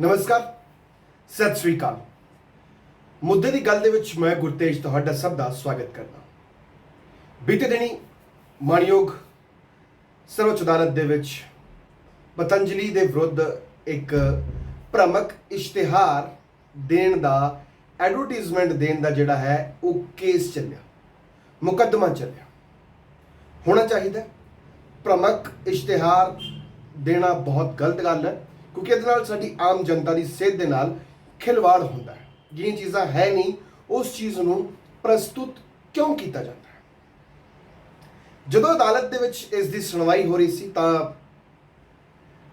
ਨਮਸਕਾਰ, ਸਤਿ ਸ੍ਰੀ ਅਕਾਲ। ਮੁੱਦੇ ਦੀ ਗੱਲ ਦੇ ਵਿੱਚ ਮੈਂ ਗੁਰਤੇਜ ਤੁਹਾਡਾ ਸਭ ਦਾ ਸਵਾਗਤ ਕਰਦਾ ਬੀਤੇ ਦਿਨੀ ਮਾਨਯੋਗ ਸਰਵਉੱਚ ਅਦਾਲਤ ਦੇ ਵਿੱਚ ਪਤੰਜਲੀ ਦੇ ਵਿਰੁੱਧ ਇੱਕ ਭ੍ਰਮਕ ਇਸ਼ਤਿਹਾਰ ਦੇਣ ਦਾ ਐਡਵਰਟਾਈਜ਼ਮੈਂਟ ਦੇਣ ਦਾ ਜਿਹੜਾ ਹੈ, ਉਹ ਕੇਸ ਚੱਲਿਆ। ਮੁਕੱਦਮਾ ਚੱਲਿਆ। ਹੋਣਾ ਚਾਹੀਦਾ ਭ੍ਰਮਕ ਇਸ਼ਤਿਹਾਰ ਦੇਣਾ ਬਹੁਤ ਗਲਤ ਗੱਲ ਹੈ। ਕਿਉਂਕਿ ਇਹਦੇ ਨਾਲ ਸਾਡੀ ਆਮ ਜਨਤਾ ਦੀ ਸਿਹਤ ਦੇ ਨਾਲ ਖਿਲਵਾੜ ਹੁੰਦਾ ਹੈ। ਜਿਹੜੀਆਂ ਚੀਜ਼ਾਂ ਹੈ ਨਹੀਂ, ਉਸ ਚੀਜ਼ ਨੂੰ ਪ੍ਰਸਤੁਤ ਕਿਉਂ ਕੀਤਾ ਜਾਂਦਾ ਹੈ? ਜਦੋਂ ਅਦਾਲਤ ਦੇ ਵਿੱਚ ਇਸ ਦੀ ਸੁਣਵਾਈ ਹੋ ਰਹੀ ਸੀ, ਤਾਂ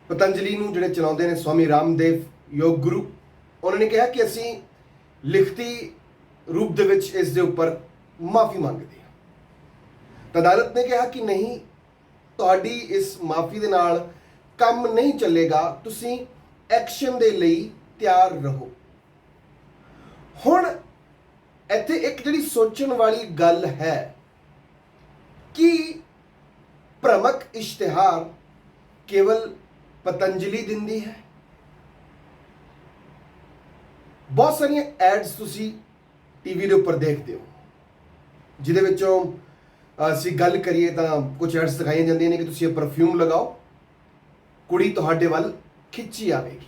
ਪਤੰਜਲੀ ਨੂੰ ਜਿਹੜੇ ਚਲਾਉਂਦੇ ਨੇ ਸਵਾਮੀ ਰਾਮਦੇਵ ਯੋਗ ਗੁਰੂ, ਉਹਨਾਂ ਨੇ ਕਿਹਾ ਕਿ ਅਸੀਂ ਲਿਖਤੀ ਰੂਪ ਦੇ ਵਿੱਚ ਇਸ ਦੇ ਉੱਪਰ ਮਾਫੀ ਮੰਗਦੇ ਹਾਂ। ਤਾਂ ਅਦਾਲਤ ਨੇ ਕਿਹਾ ਕਿ ਨਹੀਂ, ਤੁਹਾਡੀ ਇਸ ਮਾਫੀ ਦੇ ਨਾਲ ਕੰਮ ਨਹੀਂ ਚੱਲੇਗਾ, ਤੁਸੀਂ ਐਕਸ਼ਨ ਦੇ ਲਈ ਤਿਆਰ ਰਹੋ। ਹੁਣ ਇੱਥੇ ਇੱਕ ਜਿਹੜੀ ਸੋਚਣ ਵਾਲੀ ਗੱਲ ਹੈ ਕਿ ਭ੍ਰਮਕ ਇਸ਼ਤਿਹਾਰ ਕੇਵਲ ਪਤੰਜਲੀ ਦਿੰਦੀ ਹੈ। ਬਹੁਤ ਸਾਰੀਆਂ ਐਡਸ ਤੁਸੀਂ ਟੀਵੀ ਦੇ ਉੱਪਰ ਦੇਖਦੇ ਹੋ, ਜਿਹਦੇ ਵਿੱਚੋਂ ਅਸੀਂ ਗੱਲ ਕਰੀਏ ਤਾਂ ਕੁਝ ਐਡਸ ਦਿਖਾਈਆਂ ਜਾਂਦੀਆਂ ਨੇ ਕਿ ਤੁਸੀਂ ਇਹ ਪਰਫਿਊਮ ਲਗਾਓ। ਕੁੜੀ ਤੁਹਾਡੇ ਵੱਲ ਖਿੱਚੀ ਆਵੇਗੀ।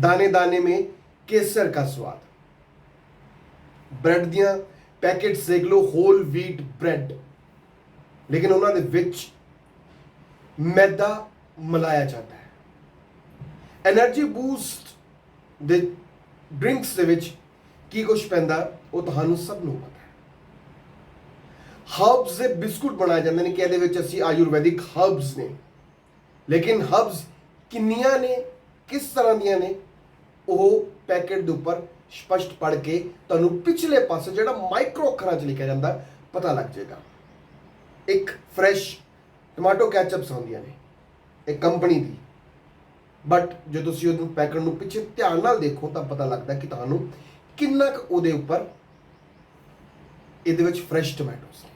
ਦਾਣੇ ਦਾਣੇ ਮੇ ਕੇਸਰ ਦਾ ਸਵਾਦ। ਬ੍ਰੈਡ ਦੀਆਂ ਪੈਕੇਟਸ ਦੇਖ ਲਓ ਹੋਲ ਵੀਟ ਬ੍ਰੈਡ ਲੇਕਿਨ ਉਹਨਾਂ ਦੇ ਵਿੱਚ ਮੈਦਾ ਮਲਾਇਆ ਜਾਂਦਾ ਹੈ। એનર્ਜੀ ਬੂਸਟ ਦੇ ਡਰਿੰਕਸ ਦੇ ਵਿੱਚ ਕੀ ਕੁਝ ਪੈਂਦਾ, ਉਹ ਤੁਹਾਨੂੰ ਸਭ ਨੂੰ ਪਤਾ ਹੈ। ਹਰਬਸ ਦੇ ਬਿਸਕੁਟ ਬਣਾਏ ਜਾਂਦੇ ਨੇ ਕਿ ਇਹਦੇ ਵਿੱਚ ਅਸੀਂ ਆਯੁਰਵੈਦਿਕ ਹਰਬਸ ਨੇ। ਲੇਕਿਨ ਹਬਸ ਕਿੰਨੀਆਂ ਨੇ, ਕਿਸ ਤਰ੍ਹਾਂ ਦੀਆਂ ਨੇ, ਉਹ ਪੈਕੇਟ ਦੇ ਉੱਪਰ ਸਪਸ਼ਟ ਪੜ੍ਹ ਕੇ ਤੁਹਾਨੂੰ ਪਿਛਲੇ ਪਾਸੇ ਜਿਹੜਾ ਮਾਈਕਰੋ ਅੱਖਰਾਂ 'ਚ ਲਿਖਿਆ ਜਾਂਦਾ, ਪਤਾ ਲੱਗ ਜਾਏਗਾ। ਇੱਕ ਫਰੈਸ਼ ਟਮਾਟੋ ਕੈਚਅਪਸ ਆਉਂਦੀਆਂ ਨੇ ਇਹ ਕੰਪਨੀ ਦੀ। ਬਟ ਜੇ ਤੁਸੀਂ ਉਹਨੂੰ ਪੈਕਟ ਨੂੰ ਪਿੱਛੇ ਧਿਆਨ ਨਾਲ ਦੇਖੋ, ਤਾਂ ਪਤਾ ਲੱਗਦਾ ਕਿ ਤੁਹਾਨੂੰ ਕਿੰਨਾ ਕੁ ਉਹਦੇ ਉੱਪਰ ਇਹਦੇ ਵਿੱਚ ਫਰੈਸ਼ ਟੋਮੈਟੋਸ ਨੇ।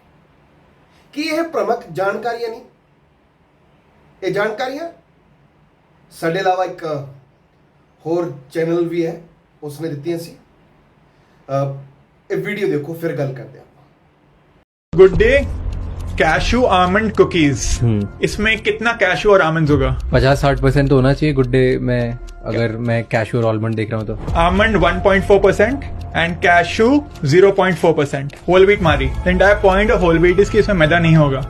ਕੀ ਇਹ ਪ੍ਰਮੁੱਖ ਜਾਣਕਾਰੀਆਂ ਨਹੀਂ ਇਹ ਜਾਣਕਾਰੀਆਂ ਸਾਡੇ ਇਲਾਵਾ ਇੱਕ ਹੋਰ ਚੈਨਲ ਵੀ ਹੈ ਉਸਨੇ ਦਿੱਤੀਆਂ ਸੀ ਅਹ, ਇਹ ਵੀਡੀਓ ਦੇਖੋ ਫਿਰ ਗੱਲ ਕਰਦੇ ਆਪਾਂ good day cashew almond cookies hmm. इसमें कितना कैशू और आमंड होगा पचास साठ परसेंट तो होना चाहिए गुड डे में अगर मैं कैशू और आलमंड देख रहा हूँ तो। Almond 1.4 percent and cashew 0.4 percent whole wheat मारी। एंटायर पॉइंट होल व्हीट इसकी इसमें मैदा नहीं होगा।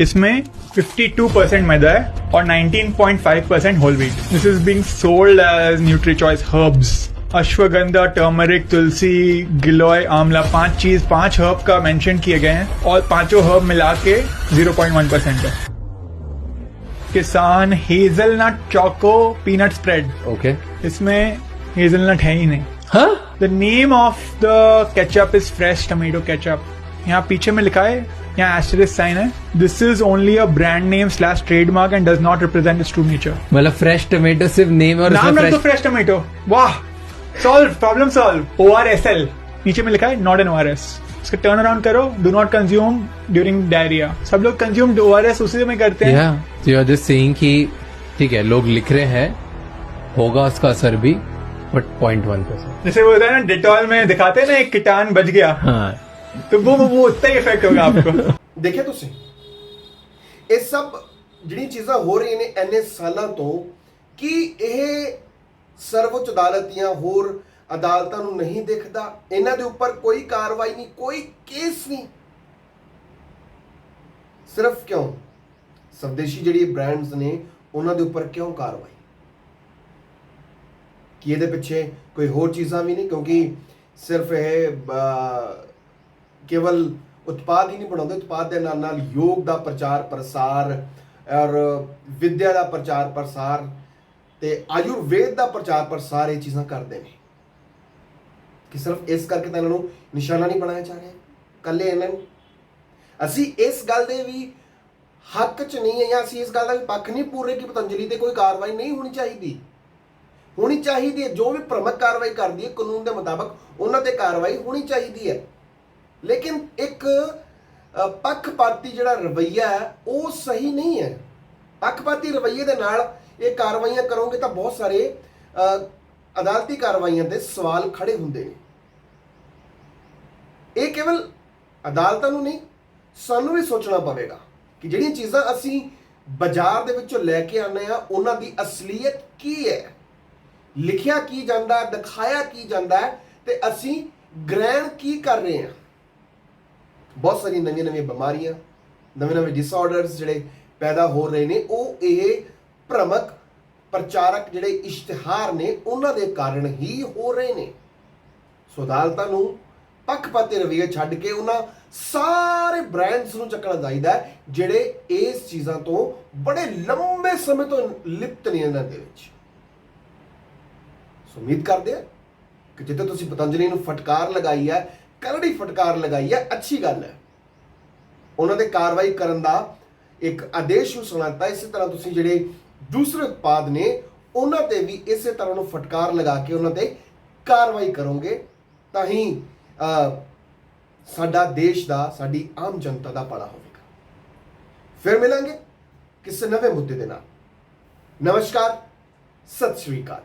इसमें 52 परसेंट मैदा है और 19.5 percent whole wheat this is being sold as NutriChoice herbs ashwagandha turmeric tulsi giloy amla पाँच चीज़ पाँच हर्ब का मेंशन किए गए हैं और पाँचों हर्ब मिला के 0.1 परसेंट है। Kissan hazelnut choco peanut spread. Okay इसमें हेजलनट है ही नहीं। हाँ the name of the ketchup is fresh tomato ketchup यहाँ पीछे में लिखा है यहाँ एस्टरिस साइन है। This is only a brand name slash trademark and does not represent its true nature मतलब फ्रेश टमाटो सिर्फ़ नेम और नाम रख दो फ्रेश टमेटो वाह! Solve problem solve O R S L नीचे में लिखा है not an O R S इसका टर्न अराउंड करो do not consume during diarrhoea सब लोग कंज्यूम ओ आर एस उसी में करते हैं या तो यू आर जस्ट सेइंग कि ठीक है लोग लिख रहे हैं होगा उसका असर भी बट पॉइंट वन परसेंट जैसे वो होता है ना डिटॉल में दिखाते हैं ना एक कीटान बच गया हाँ तो वो वो वो उतना ही इफेक्ट होगा आपको ਦੇਖਿਆ ਤੁਸੀਂ ਇਹ ਸਭ ਜਿਹੜੀਆਂ ਚੀਜ਼ਾਂ ਹੋ ਰਹੀਆਂ ਨੇ ਐਨੇ ਸਾਲਾਂ ਤੋਂ ਕੀ ਇਹ ਸਰਵਉੱਚ ਅਦਾਲਤ ਜਾਂ ਹੋਰ ਅਦਾਲਤਾਂ ਨੂੰ ਨਹੀਂ ਦਿਖਦਾ, ਇਹਨਾਂ ਦੇ ਉੱਪਰ ਕੋਈ ਕਾਰਵਾਈ ਨਹੀਂ, ਕੋਈ ਕੇਸ ਨਹੀਂ। ਸਿਰਫ ਕਿਉਂ? ਸਵਦੇਸ਼ੀ ਜਿਹੜੀ ਬ੍ਰਾਂਡਸ ਨੇ, ਉਹਨਾਂ ਦੇ ਉੱਪਰ ਕਿਉਂ ਕਾਰਵਾਈ? ਕਿ ਇਹਦੇ ਪਿੱਛੇ ਕੋਈ ਹੋਰ ਚੀਜ਼ਾਂ ਵੀ ਨਹੀਂ ਕਿਉਂਕਿ ਸਿਰਫ ਇਹ ਕੇਵਲ ਉਤਪਾਦ ਹੀ ਨਹੀਂ ਬਣਾਉਂਦੇ, ਉਤਪਾਦ ਦੇ ਨਾਲ ਨਾਲ ਯੋਗ ਦਾ ਪ੍ਰਚਾਰ ਪ੍ਰਸਾਰ ਔਰ ਵਿਦਿਆ ਦਾ ਪ੍ਰਚਾਰ ਪ੍ਰਸਾਰ ਤੇ ਆਯੁਰਵੇਦ ਦਾ ਪ੍ਰਚਾਰ ਪ੍ਰਸਾਰ ਇਹ ਚੀਜ਼ਾਂ ਕਰਦੇ ਨੇ। ਕਿ ਸਿਰਫ ਇਸ ਕਰਕੇ ਤਾਂ ਇਹਨਾਂ ਨੂੰ ਨਿਸ਼ਾਨਾ ਨਹੀਂ ਬਣਾਇਆ ਜਾ ਰਿਹਾ। ਕੱਲੇ ਇਹਨਾਂ ਨੂੰ। ਅਸੀਂ ਇਸ ਗੱਲ ਦੇ ਵੀ ਹੱਕ 'ਚ ਨਹੀਂ ਹੈ ਜਾਂ ਅਸੀਂ ਇਸ ਗੱਲ ਦਾ ਵੀ ਪੱਖ ਨਹੀਂ ਪੂਰੇ ਕਿ ਪਤੰਜਲੀ ਤੇ ਕੋਈ ਕਾਰਵਾਈ ਨਹੀਂ ਹੋਣੀ ਚਾਹੀਦੀ। ਹੋਣੀ ਚਾਹੀਦੀ ਹੈ, ਜੋ ਵੀ ਪ੍ਰਮੁੱਖ ਕਾਰਵਾਈ ਕਰਦੀ ਹੈ, ਕਾਨੂੰਨ ਦੇ ਮੁਤਾਬਕ ਉਹਨਾਂ ਤੇ ਕਾਰਵਾਈ ਹੋਣੀ ਚਾਹੀਦੀ ਹੈ। ਲੇਕਿਨ ਇੱਕ ਪੱਖਪਾਤੀ ਜਿਹੜਾ ਰਵਈਆ ਹੈ, ਉਹ ਸਹੀ ਨਹੀਂ ਹੈ। ਪੱਖਪਾਤੀ ਰਵਈਏ ਦੇ ਨਾਲ ਇਹ ਕਾਰਵਾਈਆਂ ਕਰੋਗੇ ਤਾਂ ਬਹੁਤ ਸਾਰੇ ਅਦਾਲਤੀ ਕਾਰਵਾਈਆਂ ਤੇ ਸਵਾਲ ਖੜੇ ਹੁੰਦੇ ਨੇ। ਇਹ ਕੇਵਲ ਅਦਾਲਤਾਂ ਨੂੰ ਨਹੀਂ, ਸਾਨੂੰ ਵੀ ਸੋਚਣਾ ਪਵੇਗਾ ਕਿ ਜਿਹੜੀਆਂ ਚੀਜ਼ਾਂ ਅਸੀਂ ਬਾਜ਼ਾਰ ਦੇ ਵਿੱਚੋਂ ਲੈ ਕੇ ਆਉਂਦੇ ਆ ਉਹਨਾਂ ਦੀ ਅਸਲੀਅਤ ਕੀ ਹੈ? ਲਿਖਿਆ ਕੀ ਜਾਂਦਾ ਹੈ, ਦਿਖਾਇਆ ਕੀ ਜਾਂਦਾ ਹੈ ਤੇ ਅਸੀਂ ਗ੍ਰਹਿਣ ਕੀ ਕਰ ਰਹੇ ਹਾਂ? ਬਹੁਤ ਸਾਰੀਆਂ ਨਵੀਆਂ ਨਵੀਆਂ ਬਿਮਾਰੀਆਂ ਨਵੇਂ ਨਵੇਂ ਡਿਸਆਰਡਰਸ ਜਿਹੜੇ ਪੈਦਾ ਹੋ ਰਹੇ ਨੇ, ਉਹ ਇਹ ਭ੍ਰਮਕ ਪ੍ਰਚਾਰਕ ਜਿਹੜੇ ਇਸ਼ਤਿਹਾਰ ਨੇ, ਉਹਨਾਂ ਦੇ ਕਾਰਨ ਹੀ ਹੋ ਰਹੇ ਨੇ। ਸੋ ਅਦਾਲਤਾਂ ਨੂੰ ਪੱਖਪਾਤੀ ਰਵਈਆ ਛੱਡ ਕੇ ਉਹਨਾਂ ਸਾਰੇ ਬ੍ਰਾਂਡਸ ਨੂੰ ਚੱਕਣਾ ਚਾਹੀਦਾ ਜਿਹੜੇ ਇਸ ਚੀਜ਼ਾਂ ਤੋਂ ਬੜੇ ਲੰਬੇ ਸਮੇਂ ਤੋਂ ਲਿਪਤ ਨੇ ਇਹਨਾਂ ਦੇ ਵਿੱਚ। ਸੋ ਉਮੀਦ ਕਰਦੇ ਆ ਕਿ ਜਿੱਥੇ ਤੁਸੀਂ ਪਤੰਜਲੀ ਨੂੰ ਫਟਕਾਰ ਲਗਾਈ ਹੈ, ਕਰੜੀ ਫਟਕਾਰ ਲਗਾਈ ਹੈ, ਅੱਛੀ ਗੱਲ ਹੈ। ਉਹਨਾਂ ਦੇ ਕਾਰਵਾਈ ਕਰਨ ਦਾ ਇੱਕ ਆਦੇਸ਼ ਵੀ ਸੁਣਾਤਾ ਇਸੇ ਤਰ੍ਹਾਂ ਤੁਸੀਂ ਜਿਹੜੇ ਦੂਸਰੇ ਉਤਪਾਦ ਨੇ ਉਹਨਾਂ ਤੇ ਵੀ ਇਸੇ ਤਰ੍ਹਾਂ ਨੂੰ ਫਟਕਾਰ ਲਗਾ ਕੇ ਉਹਨਾਂ ਤੇ ਕਾਰਵਾਈ ਕਰੋਗੇ ਤਾਂ ਹੀ ਅਹ, ਸਾਡਾ ਦੇਸ਼ ਦਾ ਸਾਡੀ ਆਮ ਜਨਤਾ ਦਾ ਭਲਾ ਹੋਵੇਗਾ। ਫਿਰ ਮਿਲਾਂਗੇ ਕਿਸੇ ਨਵੇਂ ਮੁੱਦੇ ਦੇ ਨਾਲ। ਨਮਸਕਾਰ ਸਤਿ ਸ਼੍ਰੀ ਅਕਾਲ।